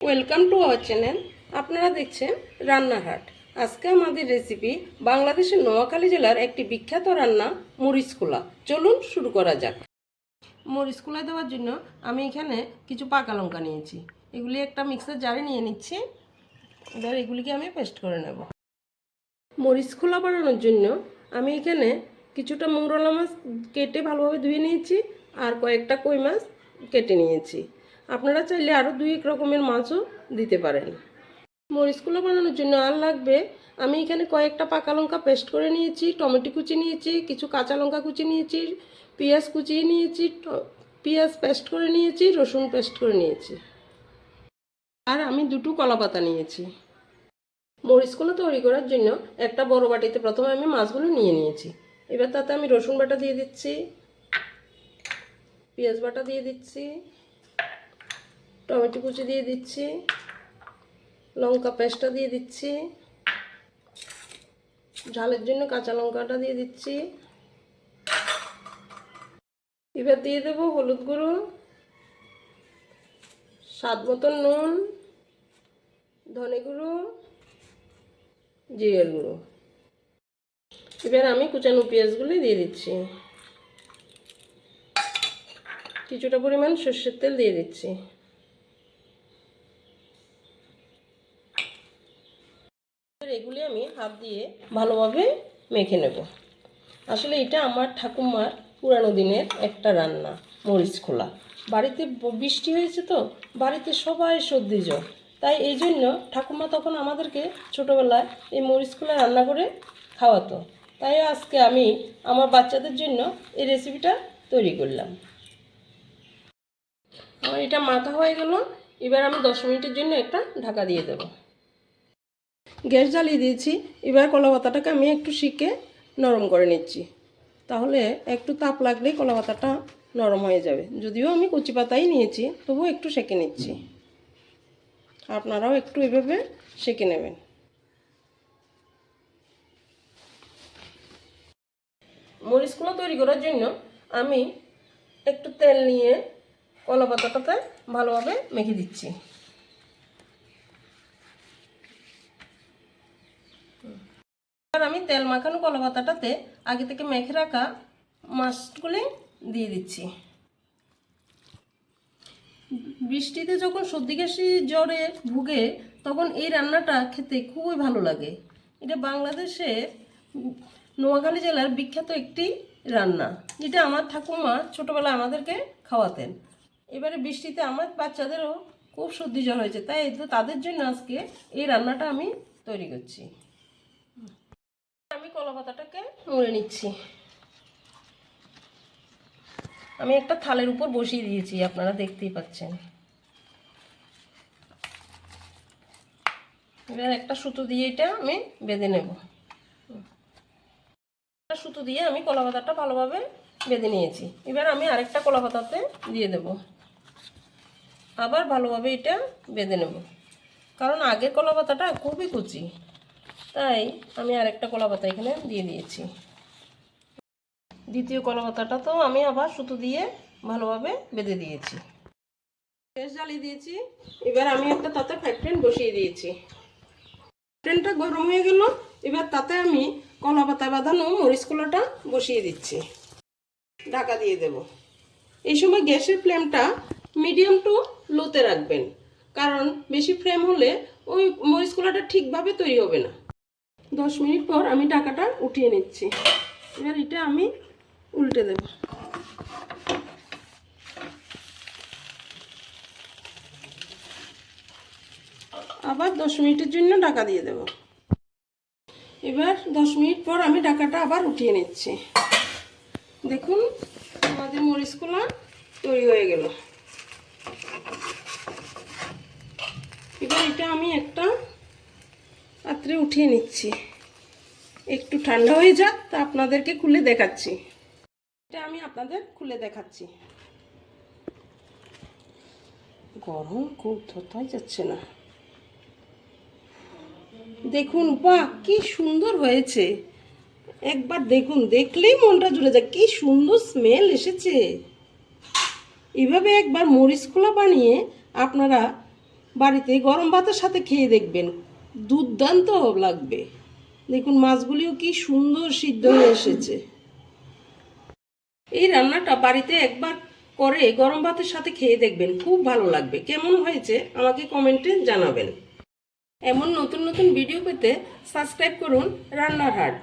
Welcome to our channel আপনারা দেখছেন রান্নাঘাট। আজকে আমাদের রেসিপি বাংলাদেশের নোয়াখালী জেলার একটি বিখ্যাত রান্না মরিচ খোলা চলুন শুরু করা যাক। মরিচ খোলা দেওয়ার জন্য আমি এখানে কিছু পাকা লঙ্কা নিয়েছি। এগুলি একটা মিক্সার জারে নিয়ে নিচ্ছি। এবার এগুলিকে আমি পেস্ট করে নেব। মরিচ খোলা বানানোর জন্য আমি এখানে কিছুটা মৌরলা মাছ কেটে ভালোভাবে ধুয়ে নিয়েছি আর কয়েকটা কই মাছ কেটে নিয়েছি। আপনারা চাইলে আরও দুই এক রকমের মাছও দিতে পারেন। মরিচগুলো বানানোর জন্য আর লাগবে। আমি এখানে কয়েকটা পাকা লঙ্কা পেস্ট করে নিয়েছি, টমেটো কুচি নিয়েছি, কিছু কাঁচা লঙ্কা কুচি নিয়েছি, পেঁয়াজ কুচিয়ে নিয়েছি পেঁয়াজ পেস্ট করে নিয়েছি, রসুন পেস্ট করে নিয়েছি। আর আমি দুটো কলা পাতা নিয়েছি। মরিচগুলো তৈরি করার জন্য একটা বড় বাটিতে প্রথমে আমি মাছগুলো নিয়ে নিয়েছি। এবার তাতে আমি রসুন বাটা দিয়ে দিচ্ছি, পেঁয়াজ বাটা দিয়ে দিচ্ছি টমেটো কুচি দিয়ে দিচ্ছি, লঙ্কা পেস্টটা দিয়ে দিচ্ছি, ঝালের জন্য কাঁচা লঙ্কাটা দিয়ে দিচ্ছি। এবার দিয়ে দেব হলুদ গুঁড়ো, স্বাদ মতন নুন, ধনে গুঁড়ো, জিরের গুঁড়ো। এবার আমি কুচানো পেঁয়াজগুলি দিয়ে দিচ্ছি। কিছুটা পরিমাণ সর্ষের তেল দিয়ে দিচ্ছি এবার এগুলি আমি হাত দিয়ে ভালোভাবে মেখে নেব। আসলে এটা আমার ঠাকুমার পুরানো দিনের একটা রান্না, মরিচ খোলা। বাড়িতে বৃষ্টি হয়েছে তো, বাড়িতে সবাই সর্দি জ্বর। তাই এই জন্য ঠাকুমা তখন আমাদেরকে ছোটোবেলায় এই মরিচ খোলা রান্না করে খাওয়াতো। তাই আজকে আমি আমার বাচ্চাদের জন্য এই রেসিপিটা তৈরি করলাম। আমার এটা মাখা হয়ে গেল, এবার আমি দশ মিনিটের জন্য একটা ঢাকা দিয়ে দেবো। গ্যাস জ্বালিয়ে দিয়েছি। এবার কলা পাতাটাকে আমি একটু শিখে নরম করে নিচ্ছি। তাহলে একটু তাপ লাগলেই কলা পাতাটা নরম হয়ে যাবে। যদিও আমি কচি পাতাই নিয়েছি, তবুও একটু সেঁকে নিচ্ছি। আপনারাও একটু এভাবে সেঁকে নেবেন। মরিচগুলো তৈরি করার জন্য আমি একটু তেল নিয়ে কলা পাতাটাতে ভালোভাবে মেখে দিচ্ছি এবার আমি তেল মাখানো কলা পাতাটাতে আগে থেকে মেখে রাখা মাছগুলি দিয়ে দিচ্ছি। বৃষ্টিতে যখন সর্দি কাশি জ্বরে ভুগে, তখন এই রান্নাটা খেতে খুবই ভালো লাগে। এটা বাংলাদেশের নোয়াখালী জেলার বিখ্যাত একটি রান্না। যেটা আমার ঠাকুমা ছোটোবেলায় আমাদেরকে খাওয়াতেন। এবারে বৃষ্টিতে আমার বাচ্চাদেরও খুব সর্দি জ্বর হয়েছে, তাই তো তাদের জন্য আজকে এই রান্নাটা আমি তৈরি করছি। আমি কলা পাতাটাকে মুড়ে নিচ্ছি। আমি একটা থালের উপর বসিয়ে দিয়েছি, আপনারা দেখতেই পাচ্ছেন। এবার একটা সুতো দিয়ে এটা আমি বেঁধে নেব। একটা সুতো দিয়ে আমি কলা পাতাটা ভালোভাবে বেঁধে নিয়েছি। এবার আমি আরেকটা কলা পাতাতে দিয়ে দেব। আবার ভালোভাবে এটা বেঁধে নেব। কারণ আগের কলা পাতাটা খুবই কুচি। তাই আমি আরেকটা কলা পাতা এখানে দিয়ে দিয়েছি। দ্বিতীয় কলা পাতাটা তো আমি আবার সুতো দিয়ে ভালোভাবে বেঁধে দিয়েছি। গ্যাস জ্বালিয়ে দিয়েছি। এবার আমি একটা তাতে ফ্রাই প্যান বসিয়ে দিয়েছি। প্যানটা গরম হয়ে গেল। এবার তাতে আমি কলা পাতা বাঁধানো মরিচ কলাটা বসিয়ে দিচ্ছি। ঢাকা দিয়ে দেব। এই সময় গ্যাসের ফ্লেমটা মিডিয়াম টু লোতে রাখবেন। কারণ বেশি ফ্লেম হলে ওই মরিচ কলাটা ঠিকভাবে তৈরি হবে না। দশ মিনিট পর আমি টাকাটা উঠিয়ে নিচ্ছি। এবার এটা আমি উল্টে দেব। আবার দশ মিনিটের জন্য টাকা দিয়ে দেব। এবার দশ মিনিট পর আমি টাকাটা আবার উঠিয়ে নিচ্ছি। দেখুন, আমাদের মরিচগুলো তৈরি হয়ে গেল। এবার এটা আমি একটা পাত্রে উঠিয়ে নিচ্ছি। একটু ঠান্ডা হয়ে যাক, তা আপনাদেরকে খুলে দেখাচ্ছি। এটা আমি আপনাদের খুলে দেখাচ্ছি। গরম খুব থতাই যাচ্ছে না? দেখুন, বাহ, কি সুন্দর হয়েছে। একবার দেখুন, দেখলেই মনটা জুড়ে যায়, কি সুন্দর স্মেল এসেছে। এভাবে একবার মরিচ খোলা বানিয়ে আপনারা বাড়িতে গরম ভাতের সাথে খেয়ে দেখবেন। দুর্দান্ত লাগবে। দেখুন, মাছগুলিও কি সুন্দর সিদ্ধ হয়ে এসেছে। এই রান্নাটা বাড়িতে একবার করে গরম ভাতের সাথে খেয়ে দেখবেন, খুব ভালো লাগবে। কেমন হয়েছে আমাকে কমেন্টে জানাবেন। এমন নতুন নতুন ভিডিও পেতে সাবস্ক্রাইব করুন রান্নার হাট।